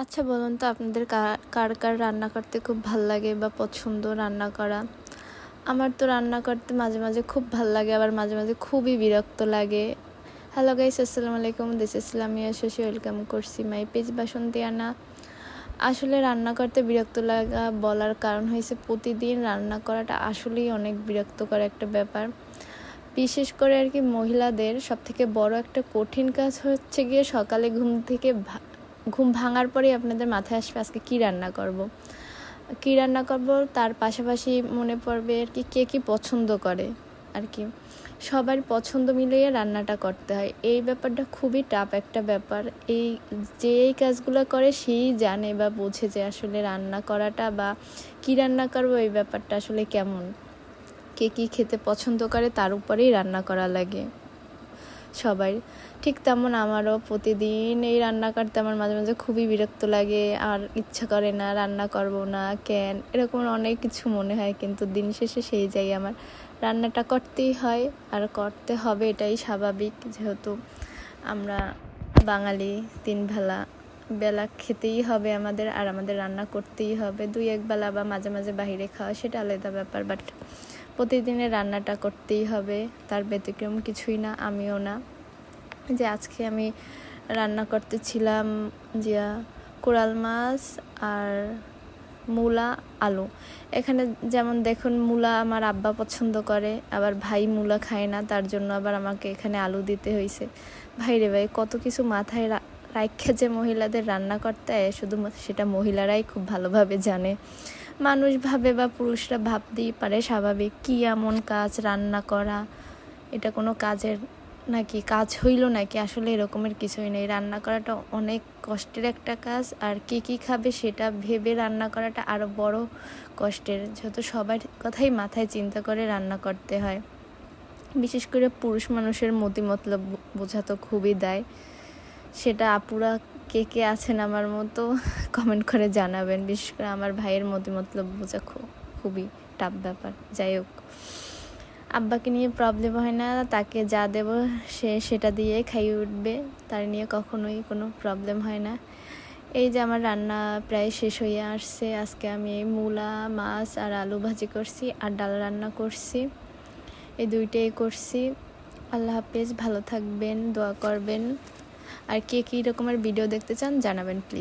আচ্ছা বলুন তো আপনাদের কার কার রান্না করতে খুব ভালো লাগে বা পছন্দ রান্না করা? আমার তো রান্না করতে মাঝে মাঝে খুব ভালো লাগে, আবার মাঝে মাঝে খুবই বিরক্ত লাগে। হ্যালো গাইস আসসালামু আলাইকুম। দিস ইসলামিয়া শশী ওয়েলকাম করছি মাই পেজ বাসন্তী আনা আসলে রান্না করতে বিরক্ত লাগা বলার কারণ হয়েছে প্রতিদিন রান্না করাটা আসলেই অনেক বিরক্তকর একটা ব্যাপার। বিশেষ করে আর কি মহিলাদের সব থেকে বড় একটা কঠিন কাজ হচ্ছে গিয়ে সকালে ঘুম থেকে ঘুম ভাঙার পরেই আপনাদের মাথায় আসবে আজকে কী রান্না করব। কী রান্না করব তার পাশাপাশি মনে পড়বে আর কি, কে কী পছন্দ করে আর কি। সবার পছন্দ মিলিয়ে রান্নাটা করতে হয়। এই ব্যাপারটা খুবই টাফ একটা ব্যাপার। এই যে এই কাজগুলো করে সেই জানে বা বোঝে যে আসলে রান্না করাটা বা কী রান্না করব, এই ব্যাপারটা আসলে কেমন। কে কী খেতে পছন্দ করে তার উপরেই রান্না করা লাগে। সবাই। ঠিক তেমন আমারও প্রতিদিন এই রান্না করতে আমার মাঝে মাঝে খুবই বিরক্ত লাগে, আর ইচ্ছা করে না রান্না করব না, কেন? এরকম অনেক কিছু মনে হয়, কিন্তু দিন শেষে সেই যাই আমার। রান্নাটা করতেই হয়, আর করতে হবে এটাই স্বাভাবিক, যেহেতু আমরা বাঙালি তিন বেলা বেলা খেতেই হবে আমাদের, আর আমাদের রান্না করতেই হবে। দুই এক বেলা বা মাঝে মাঝে বাইরে খাওয়া সেটা আলাদা ব্যাপার বাট প্রতিদিনের রান্নাটা করতেই হবে, তার ব্যতিক্রম কিছুই না, আমিও না। যে আজকে আমি রান্না করতেছিলাম যে কোরাল মাছ আর মূলা, আলু। এখানে যেমন দেখুন মূলা আমার আব্বা পছন্দ করে, আবার ভাই মূলা খায় না, তার জন্য আবার আমাকে এখানে আলু দিতে হয়েছে ভাই রে ভাই, কত কিছু মাথায় রা- রাইখা যে মহিলাদের রান্না করতে শুধু সেটা মহিলারাই খুব ভালোভাবে জানে। মানুষ ভাবে বা পুরুষরা ভাবতেই পারে স্বাভাবিক। কী এমন কাজ রান্না করা? এটা কোনো কাজের নাকি কাজ হইল নাকি? আসলে এরকমের কিছুই নেই। রান্না করাটা অনেক কষ্টের একটা কাজ। আর কে কী খাবে সেটা ভেবে রান্না করাটা আরও বড় কষ্টের। যেহেতু সবার কথাই মাথায় চিন্তা করে রান্না করতে হয়। বিশেষ করে পুরুষ মানুষের মতি মতলব বোঝা তো খুবই দেয়। সেটা আপুরা কে কে আছেন আমার মতো কমেন্ট করে জানাবেন। বিশেষ করে আমার ভাইয়ের মতি মতলব বোঝা খু- খুবই টাফ ব্যাপার। যাই হোক, আব্বাকে নিয়ে প্রবলেম হয় না, তাকে যা দেব সে সেটা দিয়ে খাইয়ে উঠবে। তার নিয়ে কখনোই কোনো প্রবলেম হয় না। এই যে আমার রান্না প্রায় শেষ হয়ে আসছে। আজকে আমি মূলা, মাছ আর আলু ভাজি করছি আর ডাল রান্না করছি। এই দুইটাই করছি। আল্লাহ হাফেজ, ভালো থাকবেন, দোয়া করবেন। আর কে কী রকমের ভিডিও দেখতে চান জানাবেন প্লিজ